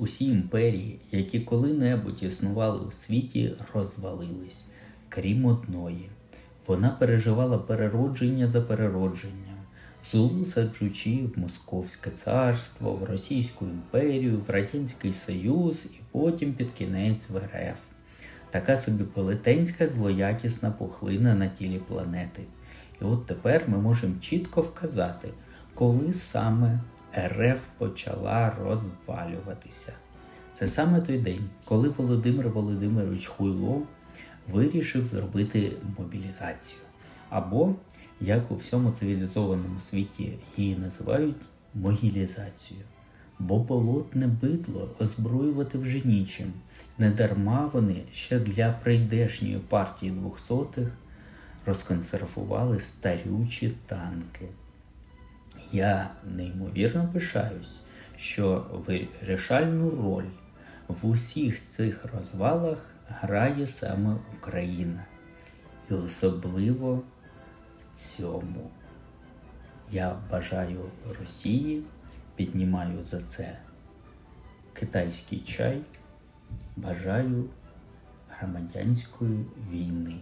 Усі імперії, які коли-небудь існували у світі, розвалились, крім одної. Вона переживала переродження за переродженням. Зулу в Московське царство, в Російську імперію, в Радянський Союз і потім під кінець в РФ. Така собі велетенська злоякісна пухлина на тілі планети. І от тепер ми можемо чітко вказати, коли саме РФ почала розвалюватися. Це саме той день, коли Володимир Володимирович Хуйло вирішив зробити мобілізацію. Або, як у всьому цивілізованому світі її називають, могілізацію. Бо болотне бидло озброювати вже нічим. Недарма вони ще для прийдешньої партії двохсотих розконсервували старючі танки. Я неймовірно пишаюсь, що вирішальну роль в усіх цих розвалах грає саме Україна. І особливо в цьому. Я бажаю Росії, піднімаю за це китайський чай, бажаю громадянської війни.